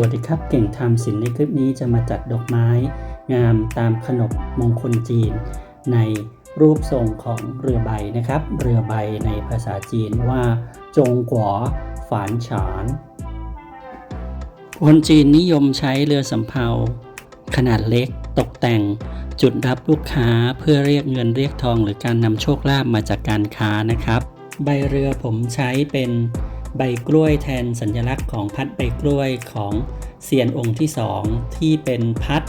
วัสดีครับ เก่งทำศิลป์ในคลิปนี้จะมาจัดดอกไม้ งามตามขนบมงคลจีน ในรูปทรงของเรือใบนะครับ เรือใบในภาษาจีนว่า จงกัวฝานฉานคนจีนนิยมใช้เรือสำเภาขนาดเล็กตกแต่งจุดรับลูกค้าเพื่อเรียกเงินเรียกทองหรือการนำโชคลาภมาจากการค้านะครับ ใบเรือผมใช้เป็น ใบกล้วยแทนสัญลักษณ์ของพัดใบกล้วยของเซียนองค์ที่สองที่เป็นพัด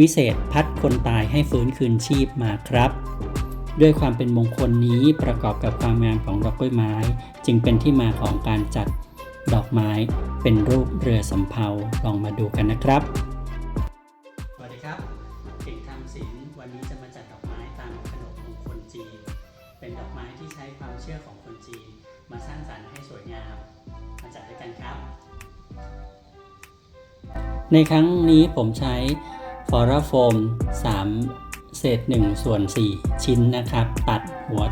วิเศษพัดคนตายให้ฟื้นคืนชีพมาครับ ด้วยความเป็นมงคลนี้ประกอบกับความงามของดอกกล้วยไม้ จึงเป็นที่มาของการจัดดอกไม้เป็นรูปเรือสำเภาลองมาดูกันนะครับสวัสดีครับเก่งทำศิลป์วันนี้จะมาจัดดอกไม้ตามขนบมงคลจีน เป็นดอกไม้ที่ใช้ความเชื่อของคนจีน มาสร้างสรรค์ให้สวยงาม มาจัดด้วยกันครับ ในครั้งนี้ผมใช้ฟอราโฟม3 เศษ1ส่วน 4 ชิ้นนะครับ ตัดหัว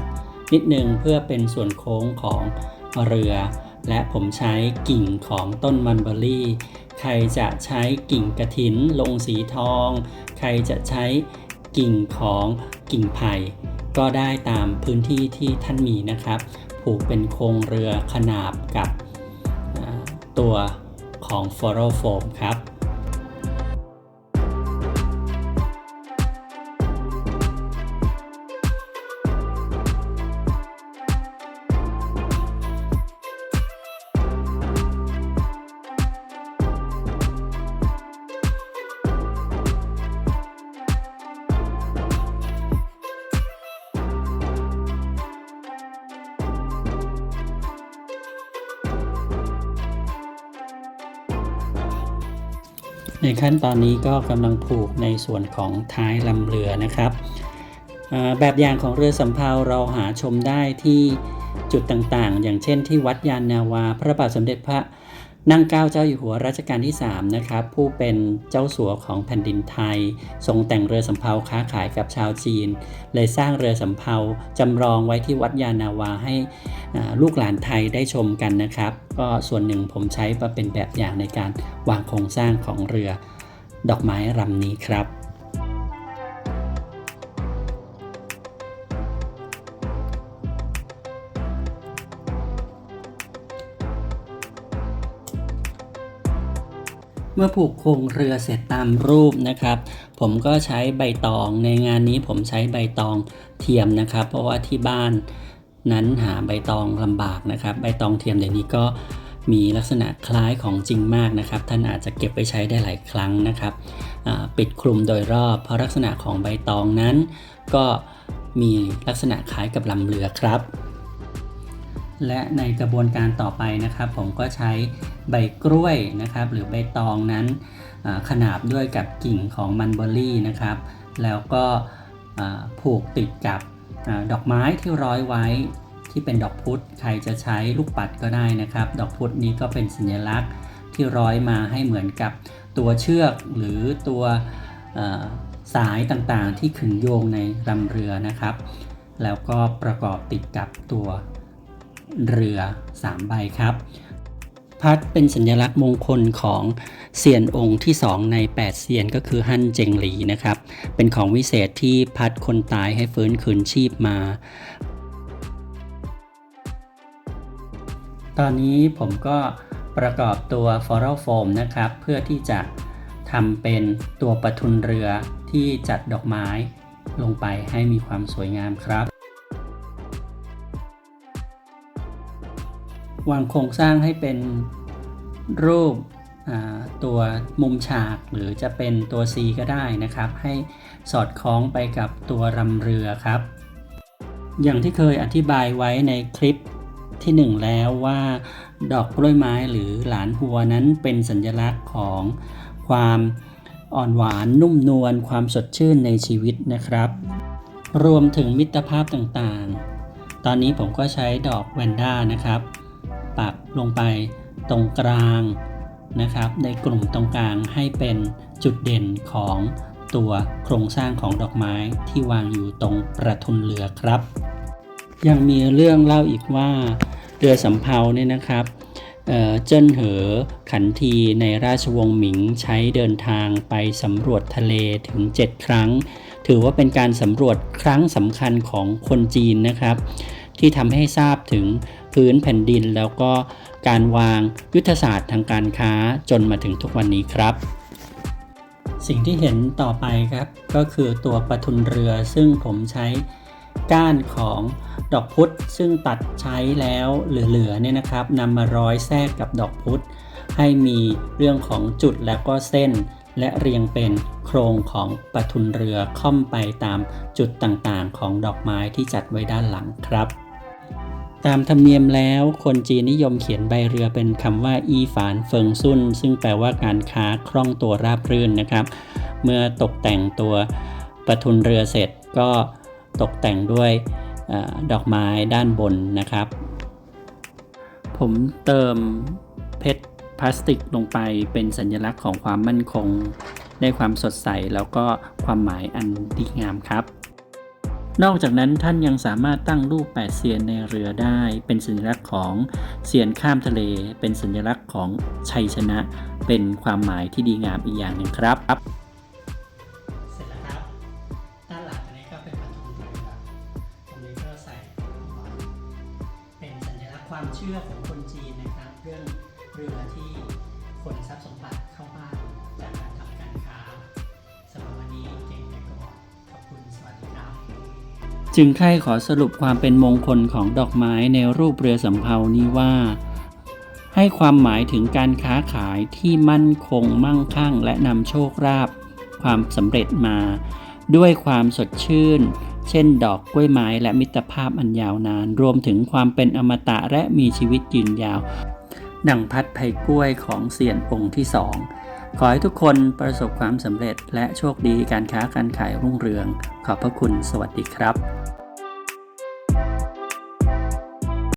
นิดนึงเพื่อเป็นส่วนโค้งของเรือ และผมใช้กิ่งของต้นมันเบอรี่ ใครจะใช้กิ่งกระถินลงสีทอง ใครจะใช้กิ่งของกิ่งไผ่ก็ได้ตามพื้นที่ที่ท่านมีนะครับ ผูกเป็นโครงเรือขนาบกับตัวของฟอโรโฟมครับ ในขั้นตอนนี้ก็กำลังผูกในส่วนของท้ายลำเรือนะครับ แบบอย่างของเรือสำเภาเราหาชมได้ที่จุดต่างๆ อย่างเช่นที่วัดยานนาวา พระบาทสมเด็จพระนั่งเก้าเจ้าอยู่หัวรัชกาลที่ 3 นะครับ ผู้เป็นเจ้าสัวของแผ่นดินไทย ทรงแต่งเรือสำเภาค้าขายกับชาวจีน เลยสร้างเรือสำเภาจำลองไว้ที่วัดยานนาวาให้ ลูกหลานไทยได้ชมกันนะครับ ก็ส่วนหนึ่งผมใช้มาเป็นแบบอย่างในการวางโครงสร้างของเรือดอกไม้ลำนี้ครับเมื่อผูกโครงเรือเสร็จตามรูปนะครับ ผมก็ใช้ใบตองในงานนี้ผมใช้ใบตองเทียมนะครับ เพราะว่าที่บ้าน นั้นหาใบตองลำบากนะครับ ใบตองเทียมเดี๋ยวนี้ก็มีลักษณะคล้ายของจริงมากนะครับ ท่านอาจจะเก็บไปใช้ได้หลายครั้งนะครับปิดคลุมโดยรอบ เพราะลักษณะของใบตองนั้น ก็มีลักษณะคล้ายกับลำเรือครับ และในกระบวนการต่อไปนะครับ ผมก็ใช้ใบกล้วยนะครับ หรือใบตองนั้นขนาบด้วยกับกิ่งของมันเบอรี่นะครับ แล้วก็ผูกติดกับ ดอกไม้ที่ร้อยไว้ที่เป็นดอกพุธใครจะใช้ลูกปัดก็ได้นะครับ ดอกพุธนี้ก็เป็นสัญลักษณ์ที่ร้อยมาให้เหมือนกับตัวเชือกหรือตัวสายต่างๆ ที่ขึงโยงในลำเรือนะครับ แล้วก็ประกอบติดกับตัวเรือ 3 ใบครับ พัดเป็นสัญลักษณ์มงคลของเซียนองค์ที่ 2 ใน 8 เซียนก็คือฮั่นเจงหลีนะครับ เป็นของวิเศษที่พัดคนตายให้ฟื้นคืนชีพมา ตอนนี้ผมก็ประกอบตัวฟอรัลโฟมนะครับ เพื่อที่จะทำเป็นตัวประทุนเรือที่จัดดอกไม้ลงไปให้มีความสวยงามครับ วางโครงสร้างให้เป็นรูปตัวมุมฉากหรือจะเป็นตัว C ก็ได้นะครับ ให้สอดคล้องไปกับตัวรำเรือครับ อย่างที่เคยอธิบายไว้ในคลิปที่ 1 แล้วว่าดอกกล้วยไม้หรือหลานหัวนั้นเป็นสัญลักษณ์ของความอ่อนหวานนุ่มนวลความสดชื่นในชีวิตนะครับ รวมถึงมิตรภาพต่างๆ ตอนนี้ผมก็ใช้ดอกแวนด้านะครับ ปักลงไปตรงกลางนะครับ ในกลุ่มตรงกลางให้เป็นจุดเด่นของตัวโครงสร้างของดอกไม้ที่วางอยู่ตรงประทุนเรือครับ ยังมีเรื่องเล่าอีกว่าเรือสำเภาเนี่ยนะครับเเจิ้นเหอขันทีในราชวงศ์หมิงใช้เดินทางไปสำรวจทะเลถึง 7 ครั้ง ถือว่าเป็นการสำรวจครั้งสำคัญของคนจีนนะครับ ที่ทำให้ทราบถึงพื้นแผ่นดิน แล้วก็การวางยุทธศาสตร์ทางการค้าจนมาถึงทุกวันนี้ครับ สิ่งที่เห็นต่อไปครับ ก็คือตัวประทุนเรือซึ่งผมใช้ก้านของดอกพุธซึ่งตัดใช้แล้วเหลือๆเนี่ยนะครับนำมาร้อยแทรกกับดอกพุธให้มีเรื่องของจุดแล้วก็เส้น และเรียงเป็นโครงของประทุนเรือค่อมไปตามจุดต่างๆ ของดอกไม้ที่จัดไว้ด้านหลังครับ ตามธรรมเนียมแล้วคนจีนนิยมเขียนใบเรือเป็นคำว่า อีฝานเฟิงซุนซึ่งแปลว่าการค้าคล่องตัวราบรื่นนะครับ เมื่อตกแต่งตัวประทุนเรือเสร็จก็ตกแต่งด้วยอดอกไม้ด้านบนนะครับ ผมเติมเพชรพลาสติกลงไปเป็นสัญลักษณ์ของความมั่นคง ได้ความสดใสแล้วก็ความหมายอันดีงามครับ นอกจากนั้นท่านยังสามารถตั้งรูปแปดเซียนในเรือได้ เป็นสัญลักษณ์ของเซียนข้ามทะเล เป็นสัญลักษณ์ของชัยชนะ เป็นความหมายที่ดีงามอีกอย่างหนึ่งครับเสร็จแล้วครับด้านหลังอันนี้ก็เป็นประตูเรือตรงนี้ก็ใส่เป็นสัญลักษณ์ความเชื่อของคนจีนนะครับ เรื่องเรือที่ขนทรัพย์สมบัติเข้าบ้าน จึงใครขอสรุปความเป็นมงคลของดอกไม้ในรูปเรือสำเภานี้ว่า ให้ความหมายถึงการค้าขายที่มั่นคงมั่งคั่ง และนำโชคลาภความสำเร็จมา ด้วยความสดชื่น เช่น ดอกกล้วยไม้และมิตรภาพอันยาวนาน รวมถึงความเป็นอมตะและมีชีวิตยืนยาว ดังพัดไผ่กล้วยของเสียนองค์ที่สอง ขอให้ทุกคนประสบความสำเร็จและโชคดีการค้าการขายรุ่งเรือง ขอบพระคุณสวัสดีครับ